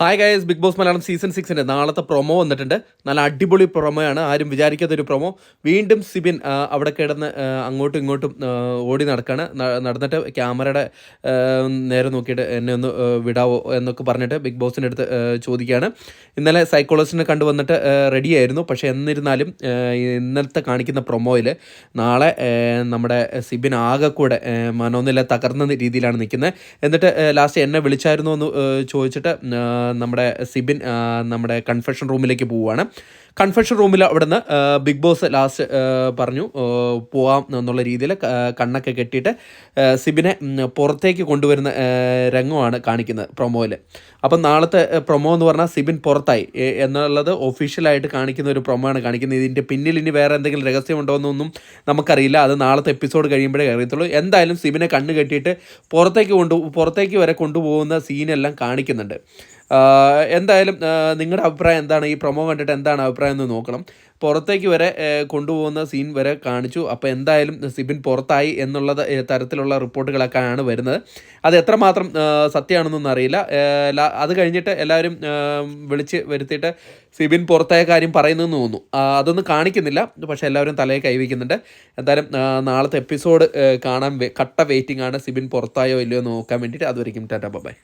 Hi guys big boss Malayalam season സിക്സിന്റെ നാളത്തെ promo വന്നിട്ടുണ്ട്. നല്ല അടിപൊളി പ്രൊമോയാണ് ആരും വിചാരിക്കാത്ത ഒരു പ്രൊമോ വീണ്ടും സിബിൻ അവിടെ കിടന്ന് അങ്ങോട്ടും ഇങ്ങോട്ടും ഓടി നടക്കാണ്. നടന്നിട്ട് ക്യാമറയുടെ നേരെ നോക്കിയിട്ട് എന്നെ ഒന്ന് വിടാവോ എന്നൊക്കെ പറഞ്ഞിട്ട് ബിഗ് ബോസിന്റെ അടുത്ത് ചോദിക്കുകയാണ്. ഇന്നലെ സൈക്കോളജിസ്റ്റിനെ കണ്ടുവന്നിട്ട് റെഡി ആയിരുന്നു. പക്ഷേ എന്നിരുന്നാലും ഇന്നലത്തെ കാണിക്കുന്ന പ്രൊമോയിൽ നാളെ നമ്മുടെ സിബിൻ ആകെ കൂടെ മനോനില തകർന്ന രീതിയിലാണ് നിൽക്കുന്നത്. എന്നിട്ട് ലാസ്റ്റ് എന്നെ വിളിച്ചായിരുന്നു എന്ന് ചോദിച്ചിട്ട് നമ്മുടെ സിബിൻ നമ്മുടെ കൺഫെഷൻ റൂമിലേക്ക് പോവുകയാണ് കൺഫെഷൻ റൂമിൽ അവിടുന്ന് ബിഗ് ബോസ് ലാസ്റ്റ് പറഞ്ഞു പോവാം എന്നുള്ള രീതിയിൽ കണ്ണൊക്കെ കെട്ടിയിട്ട് സിബിനെ പുറത്തേക്ക് കൊണ്ടുവരുന്ന രംഗമാണ് കാണിക്കുന്നത് പ്രൊമോയിൽ അപ്പം നാളത്തെ പ്രൊമോ എന്ന് പറഞ്ഞാൽ സിബിൻ പുറത്തായി. എന്നുള്ളത് ഒഫീഷ്യലായിട്ട് കാണിക്കുന്ന ഒരു പ്രൊമോ ആണ് കാണിക്കുന്നത്. ഇതിന്റെ പിന്നിൽ ഇനി വേറെ എന്തെങ്കിലും രഹസ്യമുണ്ടോ എന്നൊന്നും നമുക്കറിയില്ല. അത് നാളത്തെ എപ്പിസോഡ് കഴിയുമ്പോഴേ അറിയത്തുള്ളൂ. എന്തായാലും സിബിനെ കണ്ണ് കെട്ടിയിട്ട് പുറത്തേക്ക് കൊണ്ടു പുറത്തേക്ക് വരെ കൊണ്ടുപോകുന്ന സീനെല്ലാം കാണിക്കുന്നുണ്ട്. എന്തായാലും നിങ്ങളുടെ അഭിപ്രായം എന്താണ്? ഈ പ്രൊമോ കണ്ടിട്ട് എന്താണ് അഭിപ്രായം? എന്ന് നോക്കണം. പുറത്തേക്ക് വരെ കൊണ്ടുപോകുന്ന സീൻ വരെ കാണിച്ചു. അപ്പോൾ എന്തായാലും സിബിൻ പുറത്തായി എന്നുള്ളത് തരത്തിലുള്ള തരത്തിലുള്ള റിപ്പോർട്ടുകളൊക്കെയാണ് വരുന്നത്. അത് എത്രമാത്രം സത്യമാണെന്നൊന്നും അറിയില്ല. അത് കഴിഞ്ഞിട്ട് എല്ലാവരും വിളിച്ച് വരുത്തിയിട്ട് സിബിൻ പുറത്തായ കാര്യം പറയുന്നതെന്ന് തോന്നുന്നു. അതൊന്നും കാണിക്കുന്നില്ല. പക്ഷെ എല്ലാവരും തലയെ കൈവയ്ക്കുന്നുണ്ട്. എന്തായാലും നാളത്തെ എപ്പിസോഡ് കാണാൻ കട്ട വെയിറ്റിംഗ് ആണ് സിബിൻ പുറത്തായോ ഇല്ലയോ എന്ന് നോക്കാൻ വേണ്ടിയിട്ട്. അതുവരെയും ടാറ്റ ബൈ.